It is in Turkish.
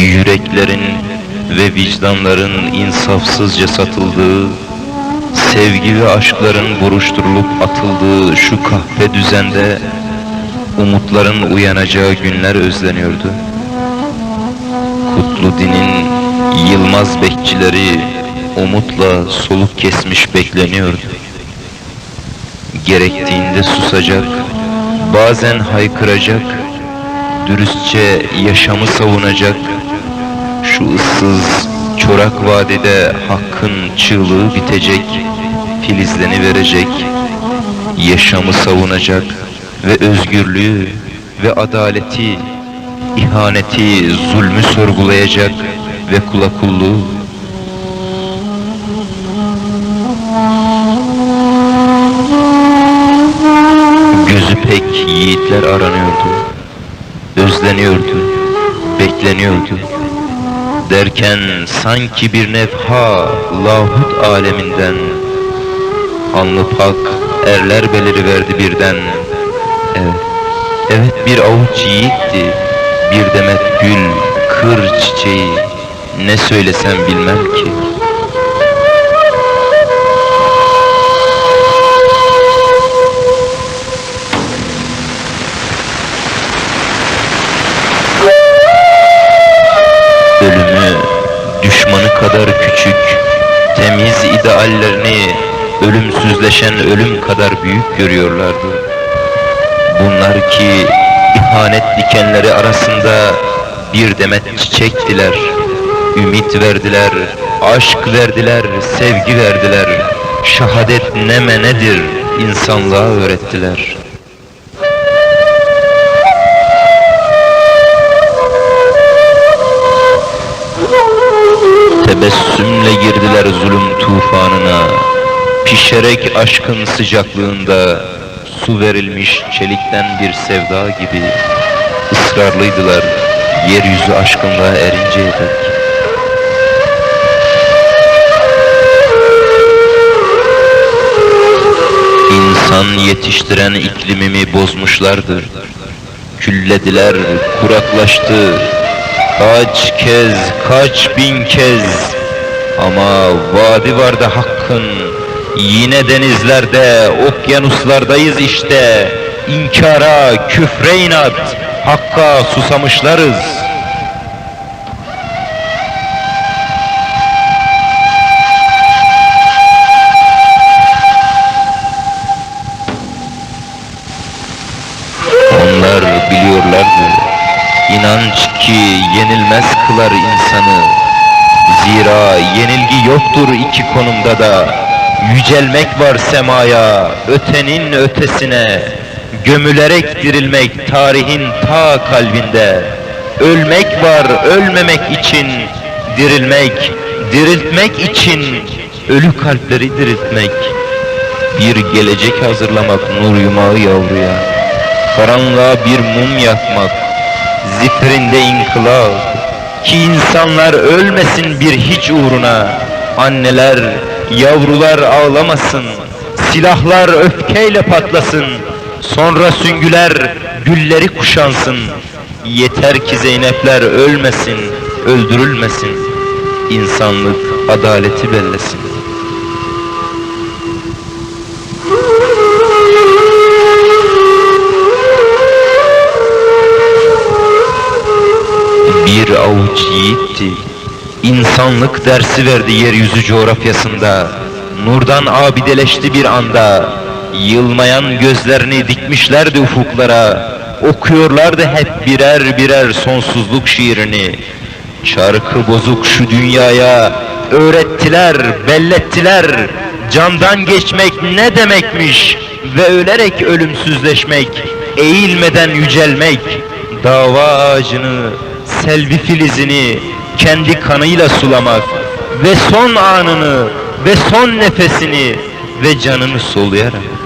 Yüreklerin ve vicdanların insafsızca satıldığı, sevgi ve aşkların buruşturulup atıldığı şu kahpe düzende umutların uyanacağı günler özleniyordu. Kutlu dinin Yılmaz bekçileri umutla soluk kesmiş bekleniyordu. Gerektiğinde susacak, bazen haykıracak, dürüstçe yaşamı savunacak, şu ıssız çorak vadide hakkın çığlığı bitecek, filizleni verecek, yaşamı savunacak ve özgürlüğü ve adaleti, ihaneti, zulmü sorgulayacak ve kula kulluğu. Gözü pek yiğitler aranıyordu, özleniyordu, bekleniyordu. Derken sanki bir nefha lahut aleminden Anlı pak erler beliriverdi birden. Evet, evet bir avuç yiğitti Bir demet gül, kır çiçeği. Ne söylesem bilmem ki Ölümü düşmanı kadar küçük Temiz ideallerini ölümsüzleşen ölüm kadar büyük görüyorlardı. Bunlar ki ihanet dikenleri arasında bir demet çiçektiler Ümit verdiler, aşk verdiler, sevgi verdiler Şahadet neme nedir insanlığa öğrettiler Tebessümle girdiler zulüm tufanına. Pişerek aşkın sıcaklığında Su verilmiş çelikten bir sevda gibi ısrarlıydılar Yeryüzü aşkınlığa erinceye dek İnsan yetiştiren iklimimi bozmuşlardır. Küllediler, kuraklaştı Kaç kez, kaç bin kez. Ama vadi vardı hakkın. Yine denizlerde, okyanuslardayız işte. İnkara, küfre inat. Hakka susamışlarız. İnanç ki yenilmez kılar insanı. Zira yenilgi yoktur iki konumda da. Yücelmek var semaya, ötenin ötesine. Gömülerek dirilmek tarihin ta kalbinde. Ölmek var ölmemek için Dirilmek, diriltmek için Ölü kalpleri diriltmek. Bir gelecek hazırlamak nur yumağı yavruya. Karanlığa bir mum yakmak Zifrinde inkılap Ki insanlar ölmesin bir hiç uğruna. Anneler, yavrular ağlamasın Silahlar öfkeyle patlasın. Sonra süngüler gülleri kuşansın. Yeter ki Zeynepler ölmesin, öldürülmesin. İnsanlık adaleti bellesin Avuç yiğitti. İnsanlık dersi verdi yeryüzü coğrafyasında. Nurdan abideleşti bir anda. Yılmayan gözlerini dikmişlerdi ufuklara. Okuyorlardı hep birer birer sonsuzluk şiirini. Çarkı bozuk şu dünyaya. Öğrettiler, bellettiler. Candan geçmek ne demekmiş? Ve ölerek ölümsüzleşmek Eğilmeden yücelmek. Dava ağacını selvi filizini kendi kanıyla sulamak ve son anını ve son nefesini ve canını soluyarak